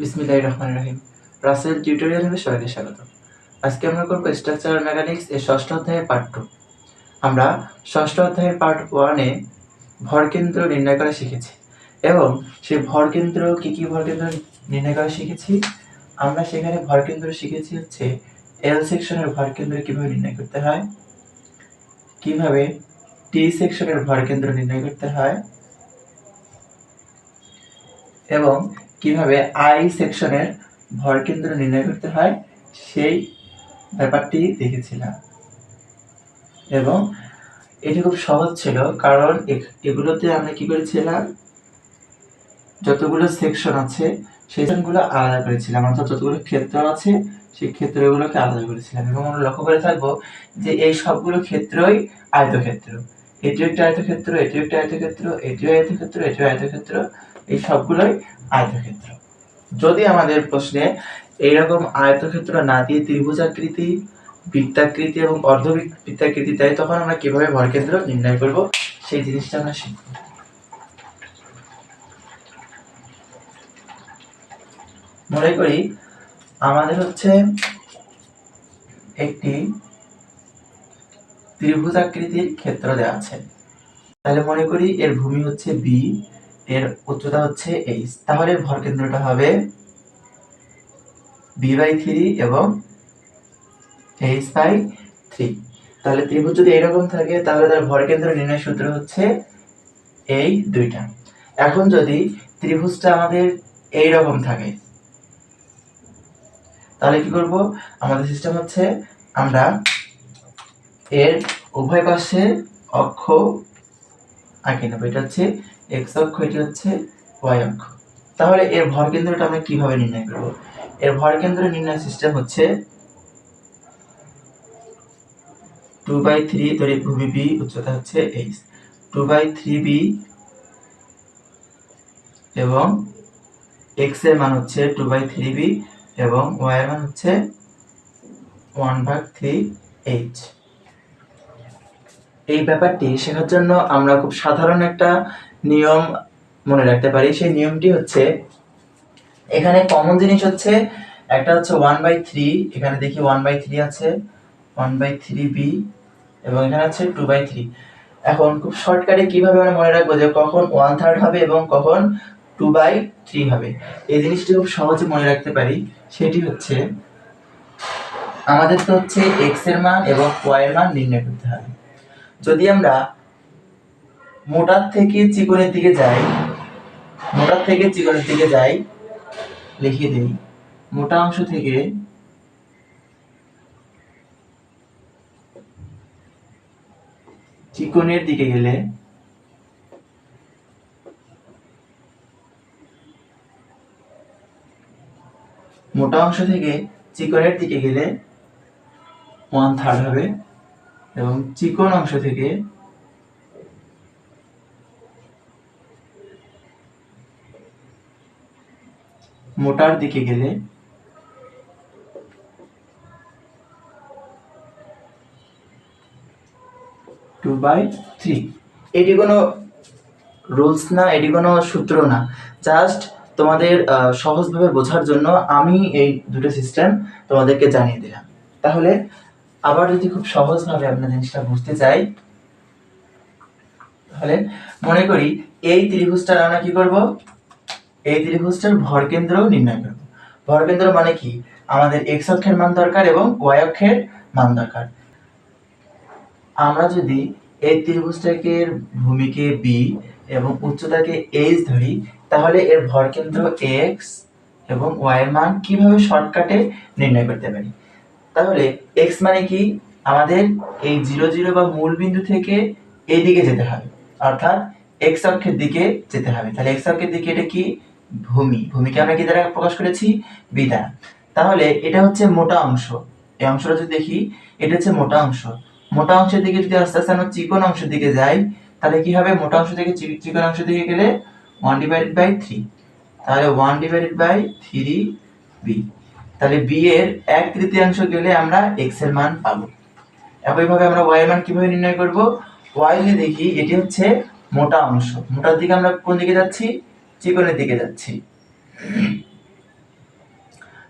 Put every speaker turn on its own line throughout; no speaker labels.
বিসমিল্লাহ রহমান রহিম। রাসেল টিউটোরিয়ালে সবাইকে স্বাগত। আজকে আমরা করব স্ট্রাকচারাল মেকানিক্স এর ষষ্ঠ অধ্যায়ের পার্ট টু আমরা ষষ্ঠ অধ্যায়ের পার্ট ওয়ানে ভরকেন্দ্র নির্ণয় করা শিখেছি এবং সেই ভরকেন্দ্র কি কি ভরকেন্দ্র নির্ণয় করা শিখেছি? আমরা সেখানে ভরকেন্দ্র শিখেছি হচ্ছে এল সেকশনের ভরকেন্দ্র কীভাবে নির্ণয় করতে হয়, কীভাবে টি সেকশনের ভরকেন্দ্র নির্ণয় করতে হয়, এবং কীভাবে আই সেকশনের ভরকেন্দ্র নির্ণয় করতে হয়, সেই ব্যাপারটি দেখেছিলাম। এবং এটি খুব সহজ ছিল, কারণ এগুলোতে আমরা কি করেছিলাম? যতগুলো সেকশন আছে সেকশনগুলো আলাদা করেছিলাম। অর্থাৎ যতগুলো ক্ষেত্র আছে, সেই ক্ষেত্রগুলোকে আলাদা করেছিলাম। এবং আমরা লক্ষ্য করে থাকব যে এই সবগুলো ক্ষেত্রই আয়তক্ষেত্র। এটিও একটা আয়তক্ষেত্র, এটিও একটা আয়তক্ষেত্র, এটিও আয়তক্ষেত্র এটিও আয়তক্ষেত্র। এই সবগুলোই আয়তক্ষেত্র। যদি আমাদের প্রশ্নে এইরকম আয়তক্ষেত্র না দিয়ে ত্রিভুজাকৃতি, বৃত্তাকৃতি এবং দেয়, তখন আমরা কীভাবে ভরকেন্দ্র নির্ণয় করব? সেই জিনিসটা আমরা শিখব। মনে করি আমাদের হচ্ছে একটি ত্রিভুজাকৃতির ক্ষেত্র দেওয়া আছে। তাহলে মনে করি এর ভূমি হচ্ছে বি এর উচ্চতা হচ্ছে এইচ তাহলে এর ভরকেন্দ্রটা হবে বি বাই থ্রি এবং এইচ বাই থ্রি তাহলে ত্রিভুজ যদি এরকম থাকে, তাহলে তার ভরকেন্দ্র নির্ণয় সূত্র হচ্ছে এই দুইটা। এখন যদি ত্রিভুজটা আমাদের এই রকম থাকে, তাহলে কি করব? আমাদের সিস্টেম হচ্ছে আমরা এর উভয় পাশে অক্ষ আঁকে নেব। এটা হচ্ছে এক্স অক্ষ এটি হচ্ছে ওয়াই অক্ষ। তাহলে এর ভরকেন্দ্রটা আমরা কীভাবে নির্ণয় করব? এর ভরকেন্দ্র নির্ণয় সিস্টেম হচ্ছে টু বাই থ্রি ধরি ভূমি বি উচ্চতা হচ্ছে H two by three B এবং এক্সের মান হচ্ছে টু বাই থ্রি বি এবং ওয়াই এর মান হচ্ছে ওয়ান ভাগ থ্রি এইচ এই ব্যাপারটি শেখার জন্য আমরা খুব সাধারণ একটা নিয়ম মনে রাখতে পারি। সেই নিয়মটি হচ্ছে, এখানে কমন জিনিস হচ্ছে, একটা হচ্ছে ওয়ান বাই থ্রি এখানে দেখি ওয়ান বাই থ্রি আছে ওয়ান বাই থ্রি বি এবং এখানে আছে টু বাই থ্রি এখন খুব শর্টকাটে কীভাবে আমরা মনে রাখব যে কখন ওয়ান থার্ড হবে এবং কখন টু বাই থ্রি হবে? এই জিনিসটি খুব সহজে মনে রাখতে পারি। সেটি হচ্ছে, আমাদের তো হচ্ছে এক্সের মান এবং ওয়াই এর মান নির্ণয় করতে হবে। যদি আমরা মোটার থেকে চিকনের দিকে যাই, মোটার থেকে চিকনের দিকে যাই লিখিয়ে দিই। মোটা অংশ থেকে চিকনের দিকে গেলে মোটা অংশ থেকে চিকনের দিকে গেলে ওয়ান থার্ড হবে এবং চিকন অংশ থেকে মোটার দিকে গেলে টু বাই থ্রি এটি কোনো রুলস না, এটি কোনো সূত্র না। জাস্ট তোমাদের সহজভাবে বোঝার জন্য আমি এই দুটো সিস্টেম তোমাদেরকে জানিয়ে দিলাম। তাহলে আবার যদি খুব সহজভাবে আমরা জিনিসটা বুঝতে চাই, তাহলে মনে করি এই ত্রিভুজটার আমরা কি করব? এই ত্রিভুজটার ভরকেন্দ্র নির্ণয় করব। ভরকেন্দ্র মানে কি? আমাদের এক্স অক্ষের মান দরকার এবং ওয়াই অক্ষের মান দরকার। আমরা যদি এই ত্রিভুজটাকে ভূমিকে বি এবং উচ্চতাকে এইচ ধরি, তাহলে এর ভরকেন্দ্র এক্স এবং ওয়াই এর মান কীভাবে শর্টকাটে নির্ণয় করতে পারি? তাহলে এক্স মানে কি? আমাদের এই জিরো জিরো বা মূল বিন্দু থেকে এই দিকে যেতে হবে, অর্থাৎ এক্স অক্ষের দিকে যেতে হবে। তাহলে এক্স অক্ষের দিকে এটা কি? ভূমি, ভূমিকে আমরা কি দ্বারা প্রকাশ করেছি? বি তাহলে এটা হচ্ছে মোটা অংশ। এই অংশটা যদি দেখি, এটা হচ্ছে মোটা অংশ। মোটা অংশের দিকে যদি আস্তে আস্তে আমরা চিকন অংশের দিকে যাই, তাহলে কি হবে? মোটা অংশ থেকে চিকন অংশের দিকে গেলে ওয়ান ডিভাইডেড বাই থ্রি তাহলে one divided by three B তাহলে বি এর এক তৃতীয়াংশ গেলে আমরা এক্সের মান পাবো। একইভাবে আমরা ওয়াই এর মান কীভাবে নির্ণয় করব? ওয়াই দেখি, এটি হচ্ছে মোটা অংশ। মোটার দিকে আমরা কোন দিকে যাচ্ছি? চিকনের দিকে যাচ্ছি।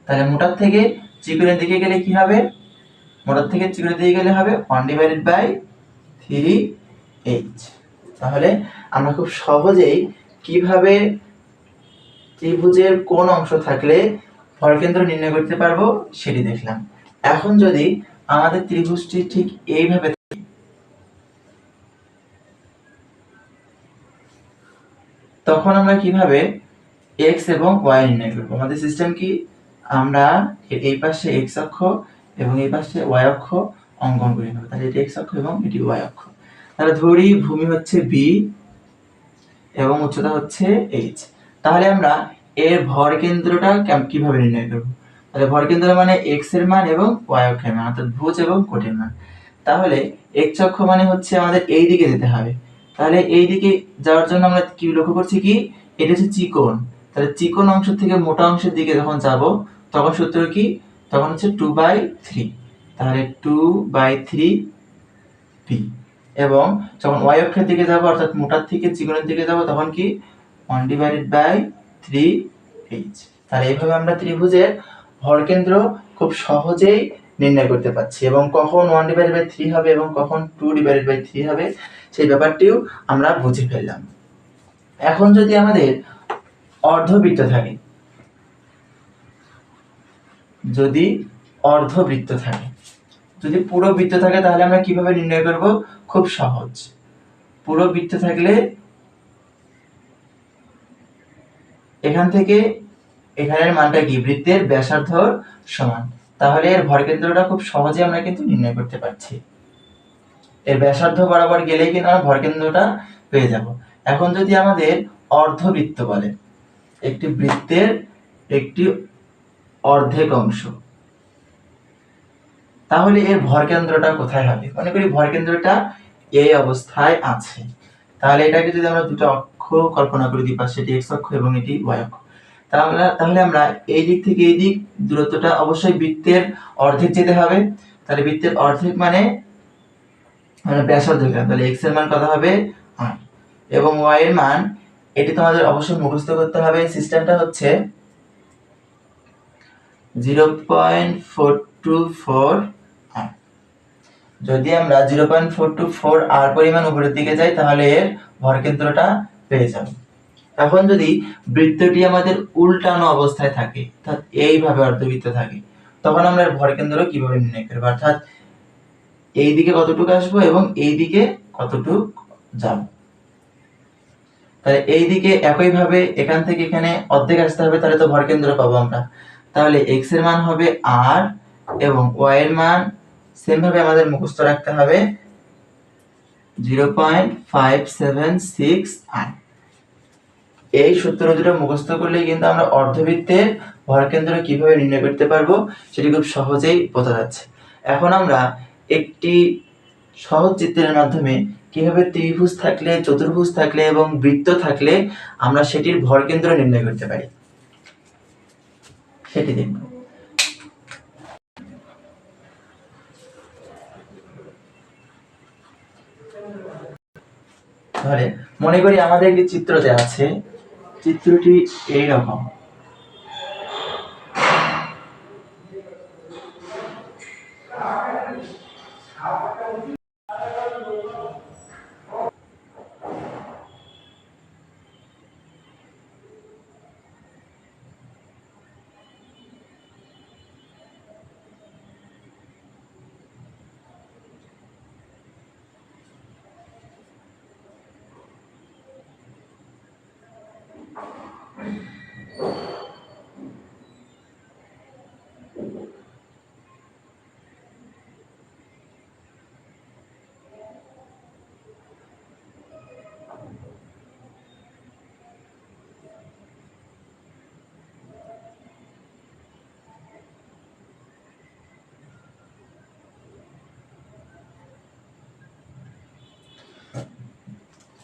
তাহলে মোটার থেকে চিকনের দিকে গেলে কি হবে? মোটার থেকে চিকনের দিকে গেলে হবে one divided by three H তাহলে আমরা খুব সহজেই কীভাবে ত্রিভুজের কোন অংশ থাকলে ভরকেন্দ্র নির্ণয় করতে পারব সেটি দেখলাম। এখন যদি আমাদের ত্রিভুজটি ঠিক এইভাবে থাকে, তখন আমরা কীভাবে এক্স এবং ওয়াই নির্ণয় করব? আমাদের সিস্টেম কি? আমরা এই পাশে এক্স অক্ষ এবং এই পাশে ওয়াই অক্ষ অঙ্কন করে নেব। তাহলে এটি এক্স অক্ষ এবং এটি ওয়াই অক্ষ। তাহলে ধরি ভূমি হচ্ছে বি এবং উচ্চতা হচ্ছে এইচ তাহলে আমরা এর ভর কেন্দ্রটা কীভাবে নির্ণয় করব? তাহলে ভর কেন্দ্র মানে এক্সের মান এবং ওয়াই অক্ষের মান, অর্থাৎ ভুজ এবং কোটের মান। তাহলে এক্স অক্ষ মানে হচ্ছে আমাদের এই দিকে যেতে হবে। তাহলে এই দিকে যাওয়ার জন্য আমরা কি লক্ষ্য করছি কি? এটা হচ্ছে চিকন তাহলে চিকন অংশ থেকে মোটা অংশের দিকে যখন যাব, তখন সূত্র কি? তখন হচ্ছে টু বাই থ্রি তাহলে টু বাই থ্রি পি এবং যখন ওয়াই অক্ষের দিকে যাব, অর্থাৎ মোটার থেকে চিকনের দিকে যাব, তখন কি? One divided by three H তাহলে এইভাবে আমরা ত্রিভুজের ভরকেন্দ্র খুব সহজেই নির্ণয় করতে পারছি। এবং কখন ওয়ান ডিভাইডেড বাই থ্রি হবে এবং কখন টু ডিভাইডেড বাই থ্রি হবে সেই ব্যাপারটিও আমরা বুঝে ফেললাম। এখন যদি আমাদের অর্ধবৃত্ত থাকে, যদি অর্ধবৃত্ত থাকে, যদি পুরো বৃত্ত থাকে, তাহলে আমরা কীভাবে নির্ণয় করব? খুব সহজ। পুরো বৃত্ত থাকলে এখান থেকে এখানের মানটা কি? বৃত্তের ব্যাসার্ধর সমান। তাহলে এর ভরকেন্দ্রটা খুব সহজে আমরা কিন্তু নির্ণয় করতে পারছি। এর ব্যাসার্ধ বরাবর গেলেই কিন্তু আমরা ভরকেন্দ্রটা পেয়ে যাব। এখন যদি আমাদের অর্ধবৃত্ত বলে, একটি বৃত্তের একটি অর্ধেক অংশ, তাহলে এর ভরকেন্দ্রটা কোথায় হবে? মনে করি ভরকেন্দ্রটা এই অবস্থায় আছে। তাহলে এটাকে যদি আমরা দুটো অক্ষ কল্পনা করি, দুই পাশে এটি এক্স অক্ষ এবং এটি ওয়াই অক্ষ, তাহলে তাহলে আমরা এই দিক থেকে এই দিক দূরত্বটা অবশ্যই বৃত্তের অর্ধেক যেতে হবে। তাহলে বৃত্তের অর্ধেক মানে মানে ব্যাসার্ধ গেলাম তাহলে এক্সের মান কত হবে? আট। এবং ওয়াই এর মান, এটি তোমাদের অবশ্যই মুখস্থ করতে হবে। সিস্টেমটা হচ্ছে zero point four two four আর যদি আমরা zero point four two four আর পরিমাণ উপরের দিকে যাই, তাহলে এর ভরকেন্দ্রটা পেয়ে যাব। এখন যদি বৃত্তটি আমাদের উল্টানো অবস্থায় থাকে, অর্থাৎ এইভাবে অর্ধবৃত্ত থাকে, তখন আমরা ভরকেন্দ্র কীভাবে নির্ণয় করব? অর্থাৎ এই দিকে কতটুকু আসব এবং এই দিকে কতটুকু যাব? তাহলে এই দিকে একইভাবে এখান থেকে এখানে অর্ধেক আসতে হবে, তাহলে তো ভরকেন্দ্র পাবো আমরা। তাহলে এক্সের মান হবে আর এবং ওয়াই এর মান সেম ভাবে আমাদের মুখস্থ রাখতে হবে zero point five seven six আর এই সূত্র দুটো মুখস্থ করলে কিন্তু আমরা অর্ধবৃত্তের ভরকেন্দ্র কীভাবে নির্ণয় করতে পারব, সেটি খুব সহজেই বোঝা যাচ্ছে। এখন আমরা একটি সহজ চিত্রের মাধ্যমে কীভাবে ত্রিভুজ থাকলে, চতুর্ভুজ থাকলে এবং বৃত্ত থাকলে আমরা সেটির ভরকেন্দ্র নির্ণয় করতে পারি। সেটি দেখব। মনে করি আমাদের একটি চিত্র দেওয়া আছে। চিত্রটি এইরকম।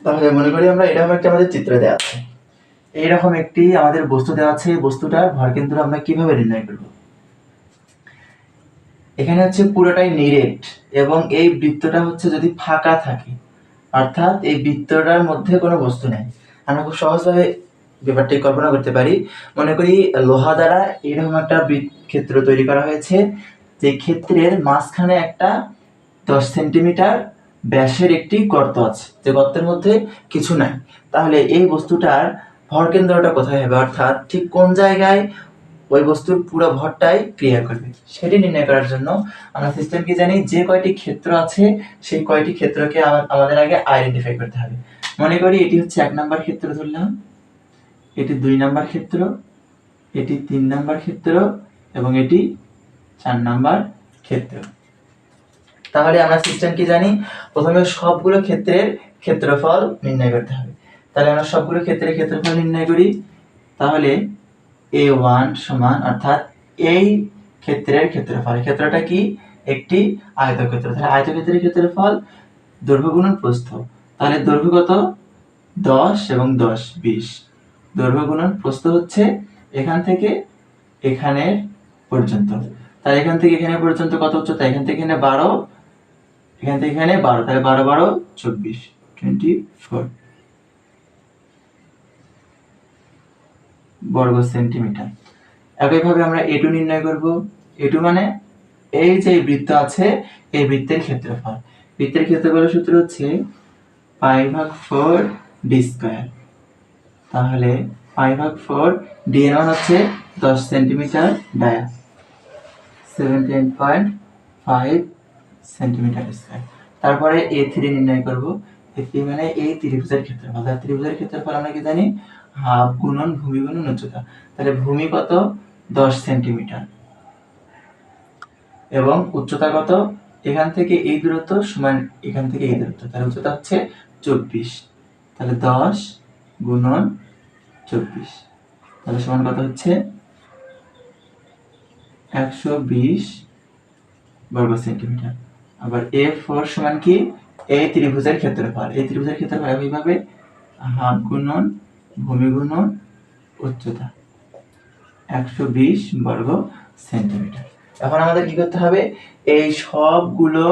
তাহলে মনে করি আমরা এরকম একটা আমাদের চিত্র দেওয়া আছে। এইরকম একটি আমাদের বস্তু দেওয়া আছে বস্তুটার ভরকেন্দ্র আমরা কীভাবে নির্ণয় করব? এখানে হচ্ছে পুরোটাই নিরেট এবং এই বৃত্তটা হচ্ছে যদি ফাঁকা থাকে, অর্থাৎ এই বৃত্তটার মধ্যে কোনো বস্তু নেই। আমরা খুব সহজভাবে ব্যাপারটি কল্পনা করতে পারি। মনে করি লোহা দ্বারা এরকম একটা ক্ষেত্র তৈরি করা হয়েছে। যে ক্ষেত্রের মাঝখানে একটা দশ সেন্টিমিটার ব্যাসের একটি গর্ত আছে। যে গর্তের মধ্যে কিছু নাই। তাহলে এই বস্তুটার ভরকেন্দ্রটা কোথায় হবে? অর্থাৎ ঠিক কোন জায়গায় ওই বস্তুর পুরো ভরটাই ক্রিয়া করবে? সেটি নির্ণয় করার জন্য আমরা সিস্টেম কি জানি যে কয়টি ক্ষেত্র আছে, সেই কয়টি ক্ষেত্রকে আমাদের আগে আইডেন্টিফাই করতে হবে। মনে করি এটি হচ্ছে এক নাম্বার ক্ষেত্র ধরলাম। এটি দুই নাম্বার ক্ষেত্র, এটি তিন নাম্বার ক্ষেত্র এবং এটি চার নাম্বার ক্ষেত্র। তাহলে আমরা সিস্টেম কি জানি? প্রথমে সবগুলো ক্ষেত্রের ক্ষেত্রফল নির্ণয় করতে হবে। তাহলে আমরা সবগুলো ক্ষেত্রের ক্ষেত্রফল নির্ণয় করি। তাহলে এ ওয়ান সমান অর্থাৎ এই ক্ষেত্রের ক্ষেত্রফল। ক্ষেত্রটা কি? একটি আয়তক্ষেত্র। তাহলে আয়তক্ষেত্রের ক্ষেত্রফল দৈর্ঘ্য গুণন প্রস্থ। তাহলে দৈর্ঘ্য কত? দশ এবং দশ, বিশ। দৈর্ঘ্য গুণন প্রস্থ হচ্ছে এখান থেকে এখানে পর্যন্ত। তাহলে এখান থেকে এখানে পর্যন্ত কত উচ্চতা এখান থেকে এখানে বারো এখান থেকে এখানে বারো, তাহলে বারো বারো, চব্বিশ টোয়েন্টি ফোর বর্গ সেন্টিমিটার একইভাবে আমরা এটু নির্ণয় করব। এটু মানে এই যে বৃত্ত আছে, এই বৃত্তের ক্ষেত্রফল। বৃত্তের ক্ষেত্রফলের সূত্র হচ্ছে পাই ভাগ ফোর ডি স্কোয়ার তাহলে পাই ভাগ ফোর ডি এর মান হচ্ছে দশ centimetre dia seventeen point five centimetre square. তারপরে এ থ্রি নির্ণয় করব। এ থ্রি মানে এই ত্রিভুজের ক্ষেত্রফল। ত্রিভুজের ক্ষেত্রফল আমরা কি জানি? হাফ গুণন ভূমি গুণন উচ্চতা। তাহলে ভূমি কত? দশ সেন্টিমিটার। এবং উচ্চতা কত? এখান থেকে এই দূরত্ব সমান এখান থেকে এই দূরত্ব। তাহলে উচ্চতা হচ্ছে চব্বিশ। তাহলে দশ গুণন চব্বিশ। তাহলে সমান কত হচ্ছে? একশো বিশ বর্গ সেন্টিমিটার। আবার এ ফোর সমান কি? এই ত্রিভুজের ক্ষেত্রফল। এই ত্রিভুজের ক্ষেত্রফল একইভাবে হাফ গুণন ভূমি গুণন উচ্চতা একশো বিশ বর্গ সেন্টিমিটার। এখন আমাদের কি করতে হবে? এই সবগুলো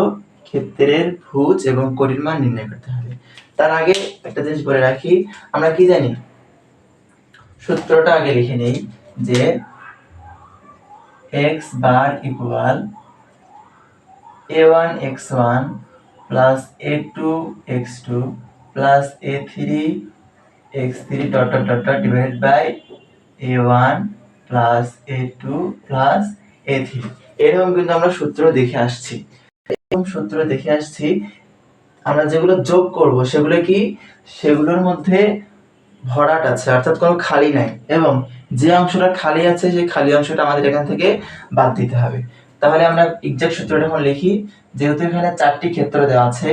ক্ষেত্রের ভুজ এবং কোটির মান নির্ণয় করতে হবে। তার আগে একটা জিনিস বলে রাখি, আমরা কি জানি? সূত্রটা আগে লিখে নিই যে X bar equal A one X one plus A two X two plus A three X three dot dot dot dot divide by A one plus A two plus A three এরকম কিন্তু আমরা সূত্র দেখে আসছি। এরকম সূত্র দেখে আসছি, আমরা যেগুলো যোগ করব, সেগুলো কি? সেগুলোর মধ্যে ভরাট আছে, অর্থাৎ কোনো খালি নাই। এবং যে অংশটা খালি আছে, সেই খালি অংশটা আমাদের এখান থেকে বাদ দিতে হবে। তাহলে আমরা এক্সাক্ট সূত্রটা এখন লিখি, যেহেতু এখানে চারটি ক্ষেত্র দেওয়া আছে,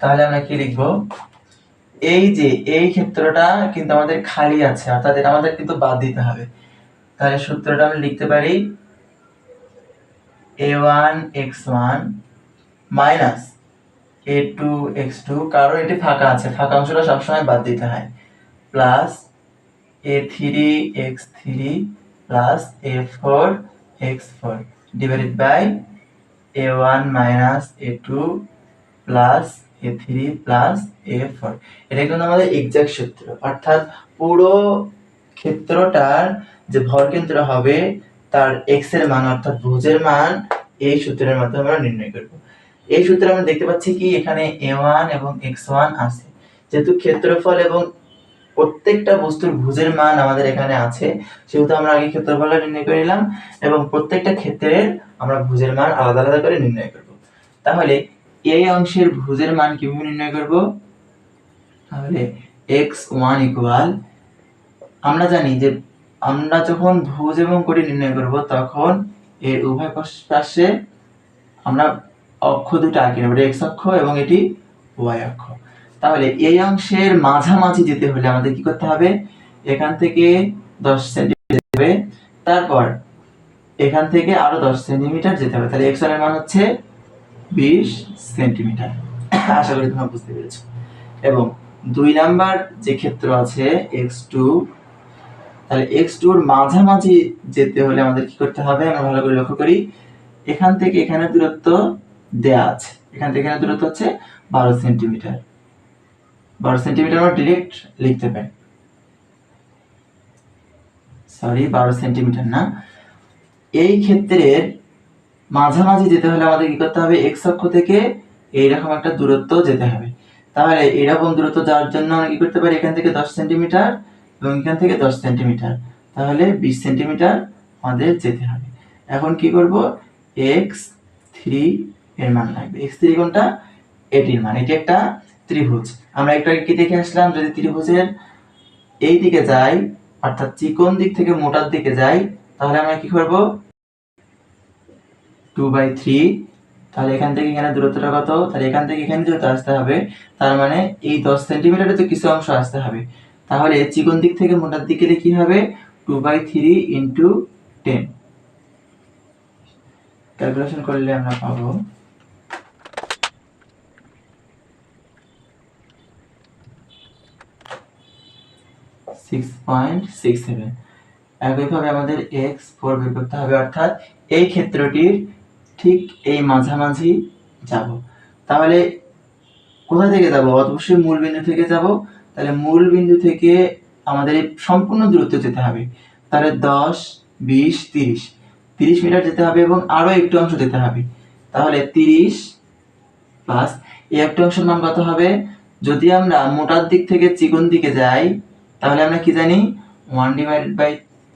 তাহলে আমরা কি লিখব? এই যে এই ক্ষেত্রটা কিন্তু আমাদের খালি আছে, অর্থাৎ এটা আমাদের কিন্তু বাদ দিতে হবে। তাহলে সূত্রটা আমরা লিখতে পারি A one X one minus A two X two কারণ এটি ফাঁকা আছে, ফাঁকা অংশটা সবসময় বাদ দিতে হয়। Plus A three X three plus A four X four divided by A one minus A two plus A three plus A four এটা কিন্তু আমাদের এক্সাক্ট সূত্র। অর্থাৎ পুরো ক্ষেত্রটার যে ভরকেন্দ্র হবে, তার এক্সের মান অর্থাৎ ভুজের মান, এই সূত্রের মাধ্যমে আমরা নির্ণয় করব। এই সূত্রে আমরা দেখতে পাচ্ছি কি, এখানে এ ওয়ান এবং এক্স ওয়ান আছে। যেহেতু ক্ষেত্রফল এবং প্রত্যেকটা বস্তুর ভুজের মান আমাদের এখানে আছে। সেহেতু আমরা আগে ক্ষেত্রফলটা নির্ণয় করে নিলাম এবং প্রত্যেকটা ক্ষেত্রের আমরা ভুজের মান আলাদা আলাদা করে নির্ণয় করব। তাহলে এই অংশের ভুজের মান কীভাবে নির্ণয় করব? তাহলে এক্স ওয়ান ইকুয়াল, আমরা জানি যে আমরা যখন ভুজ এবং কোটি নির্ণয় করব, তখন এর উভয় পাশ- আমরা অক্ষ দুটো আঁকি নেব। এক্স অক্ষ এবং এটি ওয়াই অক্ষ। তাহলে এই অংশের মাঝামাঝি যেতে হলে আমাদের কি করতে হবে? এখান থেকে দশ সেন্টিমিটার যেতে হবে। তারপর এখান থেকে আরও দশ সেন্টিমিটার যেতে হবে। তাহলে এক্সের মান হচ্ছে বিশ সেন্টিমিটার। আশা করি তোমরা বুঝতে পেরেছ। এবং দুই নাম্বার যে ক্ষেত্র আছে, এক্স টু, তাহলে এক্স টুর মাঝামাঝি যেতে হলে আমাদের কি করতে হবে? আমরা ভালো করে লক্ষ্য করি। এখান থেকে এখানে দূরত্ব দেয়া আছে। এখান থেকে এখানে দূরত্ব হচ্ছে বারো সেন্টিমিটার। বারো সেন্টিমিটার আমরা ডিরেক্ট লিখতে পারি। সরি বারো সেন্টিমিটার না। এই ক্ষেত্রের মাঝামাঝি যেতে হলে আমাদের কি করতে হবে? এক্স অক্ষ থেকে এইরকম একটা দূরত্ব যেতে হবে। তাহলে এরকম দূরত্ব যাওয়ার জন্য আমরা কি করতে পারি? এখান থেকে দশ সেন্টিমিটার এবং এখান থেকে দশ সেন্টিমিটার তাহলে বিশ সেন্টিমিটার আমাদের যেতে হবে। এখন কি করব? এক্স থ্রি এর মান লাগবে। এক্স থ্রি কোনটা? এটির মান। এটি একটা ত্রিভুজ। আমরা একটু আগে কি দেখে আসলাম? যদি ত্রিভুজের এই দিকে যাই, অর্থাৎ চিকন দিক থেকে মোটার দিকে যাই, তাহলে আমরা কি করব? টু বাই থ্রি তাহলে এখান থেকে এখানে দূরত্বটা কত? তাহলে এখান থেকে এখানে দূরত্ব আসতে হবে, তার মানে এই দশ সেন্টিমিটারে তো কিছু অংশ আসতে হবে। তাহলে চিকন দিক থেকে মোটার দিকে কি হবে? Two by three into ten calculation করলে আমরা পাবো সিক্স পয়েন্ট সিক্স সেভেন একইভাবে আমাদের এক্স ফোর বের করতে হবে, অর্থাৎ এই ক্ষেত্রটির ঠিক এই মাঝামাঝি যাব। তাহলে কোথা থেকে যাব? অবশ্যই মূল বিন্দু থেকে যাব। তাহলে মূল বিন্দু থেকে আমাদের সম্পূর্ণ দূরত্ব যেতে হবে। তাহলে দশ, বিশ, তিরিশ। তিরিশ মিটার যেতে হবে এবং আরও একটু অংশ যেতে হবে। তাহলে তিরিশ প্লাস এই একটা অংশের মান কত হবে? যদি আমরা মোটার দিক থেকে চিকন দিকে যাই তাহলে আমরা কি জানি? One divided by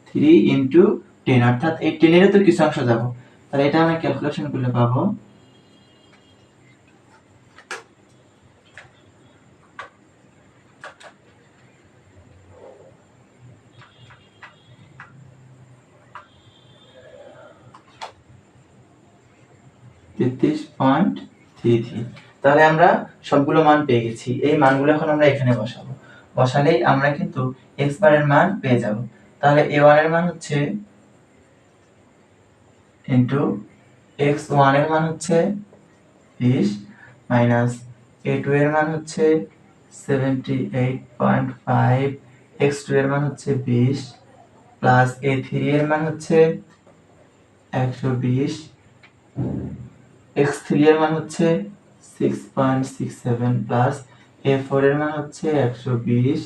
three into ten অর্থাৎ এই টেনেরও তো কিছু অংশ যাব। তাহলে এটা আমরা ক্যালকুলেশন করলে পাবো। তেত্রিশ পয়েন্ট থ্রি থ্রি তাহলে আমরা সবগুলো মান পেয়ে গেছি। এই মানগুলো এখন আমরা এখানে বসাবো। বসালেই আমরা কিন্তু এক্স বারের মান পেয়ে যাব। তাহলে এ ওয়ানের মান হচ্ছে ইন্টু এক্স ওয়ানের মান হচ্ছে বিশ মাইনাস এ টু এর মান হচ্ছে seventy eight point five X two এর মান হচ্ছে বিশ প্লাস এ থ্রি এর মান হচ্ছে একশো বিশ এক্স থ্রি এর মান হচ্ছে six point six seven plus A four এর মান হচ্ছে একশো বিশ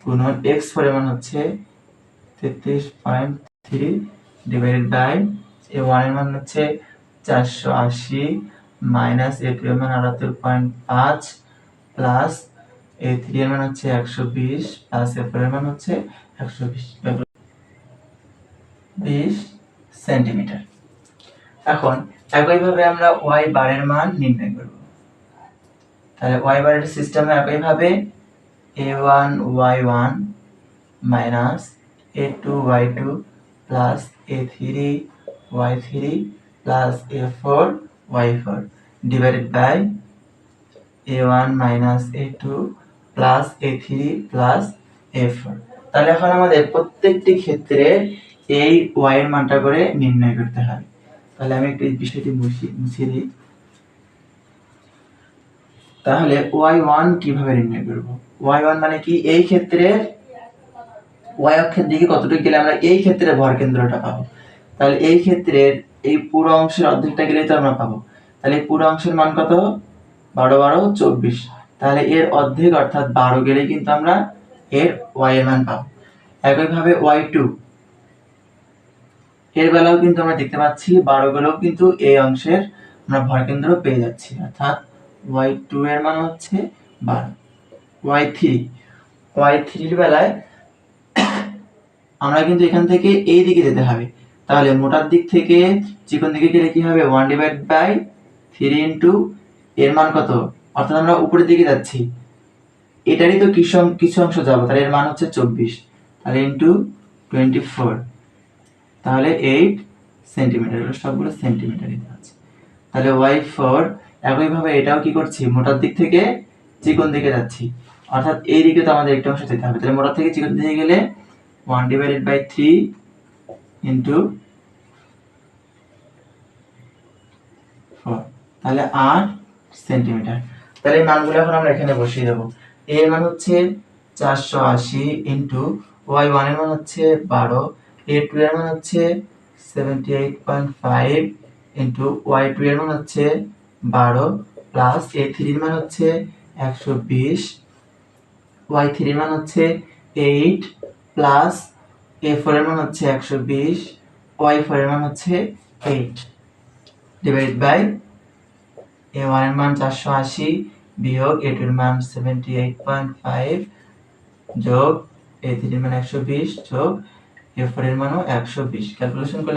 গুণন এক্স ফোর এর মান হচ্ছে তেত্রিশ point three divided by A ওয়ানের মান হচ্ছে চারশো আশি মাইনাস এ টু এর মান আটাত্তর পয়েন্ট পাঁচ প্লাস এ থ্রি এর মান হচ্ছে একশো বিশ প্লাস এ ফোর এর মান হচ্ছে একশো বিশ বিশ সেন্টিমিটার এখন একইভাবে আমরা ওয়াই বারের মান নির্ণয় করব। তাহলে ওয়াই বারের সিস্টেমে একইভাবে A one Y one minus A two Y two plus A three Y three plus A four Y four divided by A one minus A two plus A three plus A four তাহলে এখন আমাদের প্রত্যেকটি ক্ষেত্রে এই Y এর মানটা করে নির্ণয় করতে হবে তাহলে আমি একটু বিষয়টি মুছিয়ে দিই। তাহলে ওয়াই ওয়ান কীভাবে নির্ণয় করব? ওয়াই ওয়ান মানে কি? এই ক্ষেত্রে ওয়াই অক্ষের দিকে কতটুকু গেলে আমরা এই ক্ষেত্রে ভর কেন্দ্রটা পাবো। তাহলে এই ক্ষেত্রের এই পুরো অংশের অর্ধেকটা গেলে তো আমরা পাবো। তাহলে পুরো অংশের মান কত? বারো বারো চব্বিশ। তাহলে এর অর্ধেক অর্থাৎ বারো গেলে কিন্তু আমরা এর ওয়াই এর মান পাবো। একইভাবে ওয়াই টু এর বেলাও কিন্তু আমরা দেখতে পাচ্ছি বারো গেলেও কিন্তু এই অংশের আমরা ভরকেন্দ্র পেয়ে যাচ্ছি। অর্থাৎ ওয়াই টু এর মান হচ্ছে বারো। ওয়াই থ্রি ওয়াই থ্রির বেলায় আমরা কিন্তু এখান থেকে এই দিকে যেতে হবে। তাহলে মোটার দিক থেকে চিকন দিকে গেলে কি হবে? One divide by three into এর মান কত? অর্থাৎ আমরা উপরের দিকে যাচ্ছি। এটারই তো কিছু কিছু অংশ যাব। তাহলে এর মান হচ্ছে চব্বিশ। তাহলে ইন্টু টোয়েন্টি ফোর তাহলে এইট সেন্টিমিটার এগুলো সবগুলো সেন্টিমিটারই আছে। তাহলে ওয়াই ফোর একইভাবে এটাও কি করছি? মোটার দিক থেকে চিকন দিকে যাচ্ছি। অর্থাৎ এই দিকে তো আমাদের একটা অংশ যেতে হবে। তাহলে মোটার থেকে চিকন দিকে গেলে one divided by three into তাহলে আট সেন্টিমিটার তাহলে এই মানগুলো এখন আমরা এখানে বসিয়ে দেবো। এর মান হচ্ছে চারশো আশি ইন্টু ওয়াই ওয়ানের মান হচ্ছে বারো। এ টু এর মান হচ্ছে seventy eight point five into Y two এর মান হচ্ছে বারো প্লাস এ থ্রির মান হচ্ছে একশো বিশ ওয়াই থ্রির মান হচ্ছে এইট প্লাস এ ফোরের মান হচ্ছে একশো বিশ ওয়াই ফোরের মান হচ্ছে এইট ডিভাইড বাই এ ওয়ানের মান চারশো আশি বিয়োগ এ টুর মান সেভেন্টি এইট পয়েন্ট ফাইভ যোগ এ থ্রির মান একশো বিশ যোগ এ ফোরের মানও একশো বিশ। ক্যালকুলেশন করলে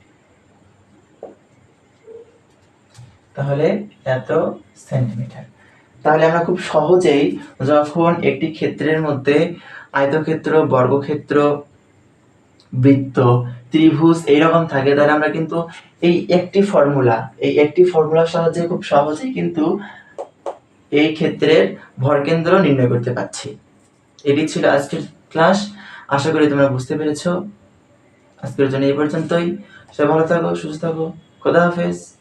তাহলে এত সেন্টিমিটার। তাহলে আমরা খুব সহজেই যখন একটি ক্ষেত্রের মধ্যে আয়তক্ষেত্র, বর্গক্ষেত্র, বৃত্ত, ত্রিভুজ এইরকম থাকে, তাহলে আমরা কিন্তু এই একটি ফর্মুলা, এই একটি ফর্মুলার সাহায্যে খুব সহজেই কিন্তু এই ক্ষেত্রের ভরকেন্দ্র নির্ণয় করতে পারছি। এটি ছিল আজকের ক্লাস। আশা করি তোমরা বুঝতে পেরেছ। আজকের জন্য এই পর্যন্তই। সবাই ভালো থাকো, সুস্থ থাকো। খোদা হাফেজ।